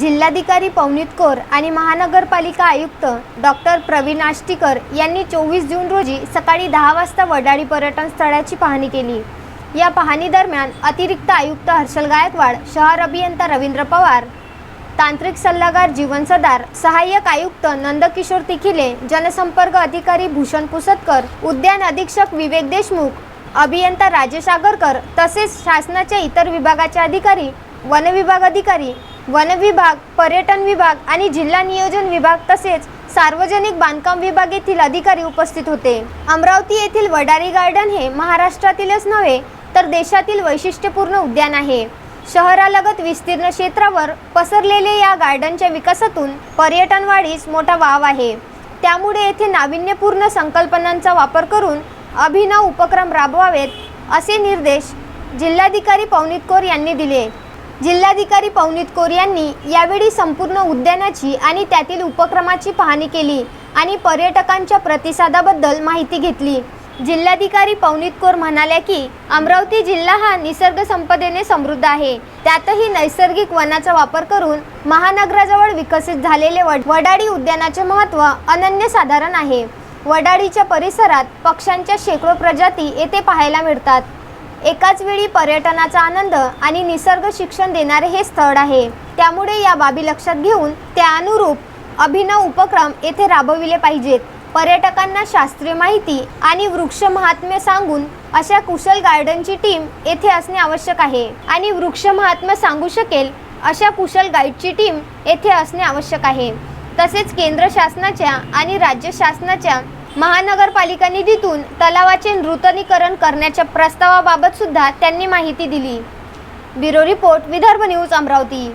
जिल्हाधिकारी पवनीत कौर आणि महानगरपालिका आयुक्त डॉक्टर प्रवीण आष्टीकर यांनी चोवीस जून रोजी सकाळी दहा वाजता वडाळी पर्यटन स्थळाची पाहणी केली. या पाहणी दरम्यान अतिरिक्त आयुक्त हर्षल गायकवाड शहर अभियंता रवींद्र पवार तांत्रिक सल्लागार जीवन सदार सहाय्यक आयुक्त नंदकिशोर तिखिले जनसंपर्क अधिकारी भूषण पुसतकर उद्यान अधीक्षक विवेक देशमुख अभियंता राजेश आगरकर तसेच शासनाच्या इतर विभागाचे अधिकारी वनविभाग अधिकारी वन विभाग पर्यटन विभाग आणि जिल्हा नियोजन विभाग तसेच सार्वजनिक बांधकाम विभाग येथील अधिकारी उपस्थित होते. अमरावती येथील वडारी गार्डन हे महाराष्ट्रातीलच नव्हे तर देशातील वैशिष्ट्यपूर्ण उद्यान आहे. शहरालगत विस्तीर्ण क्षेत्रावर पसरलेले या गार्डनच्या विकासातून पर्यटन वाढीस मोठा वाव आहे. त्यामुळे येथे नाविन्यपूर्ण संकल्पनांचा वापर करून अभिनव उपक्रम राबवावेत असे निर्देश जिल्हाधिकारी पवनीत कौर यांनी दिले. जिल्हाधिकारी पवनीत कोर यांनी यावेळी संपूर्ण उद्यानाची आणि त्यातील उपक्रमाची पाहणी केली आणि पर्यटकांच्या प्रतिसादाबद्दल माहिती घेतली. जिल्हाधिकारी पवनीत कोर म्हणाल्या की अमरावती जिल्हा हा निसर्ग संपदेने समृद्ध आहे. त्यातही नैसर्गिक वनाचा वापर करून महानगराजवळ विकसित झालेले वड वडाळी उद्यानाचे महत्त्व अनन्यसाधारण आहे. वडाळीच्या परिसरात पक्ष्यांच्या शेकडो प्रजाती येथे पाहायला मिळतात. एकाच वेळी पर्यटनाचा आनंद आणि निसर्ग शिक्षण देणारे हे स्थळ आहे. त्यामुळे या बाबी लक्षात घेऊन त्या अनुरूप अभिनव उपक्रम येथे राबविले पाहिजेत. पर्यटकांना शास्त्रीय माहिती आणि वृक्ष महात्म्य सांगून अशा कुशल गार्डनची टीम येथे असणे आवश्यक आहे. आणि वृक्ष महात्म्य सांगू शकेल अशा कुशल गाईडची टीम येथे असणे आवश्यक आहे. तसेच केंद्र शासनाच्या आणि राज्य शासनाच्या महानगरपालिका निधीतून तलावाचे नूतनीकरण करण्याच्या प्रस्तावाबाबत सुद्धा त्यांनी माहिती दिली. Bureau report Vidarbha news Amravati.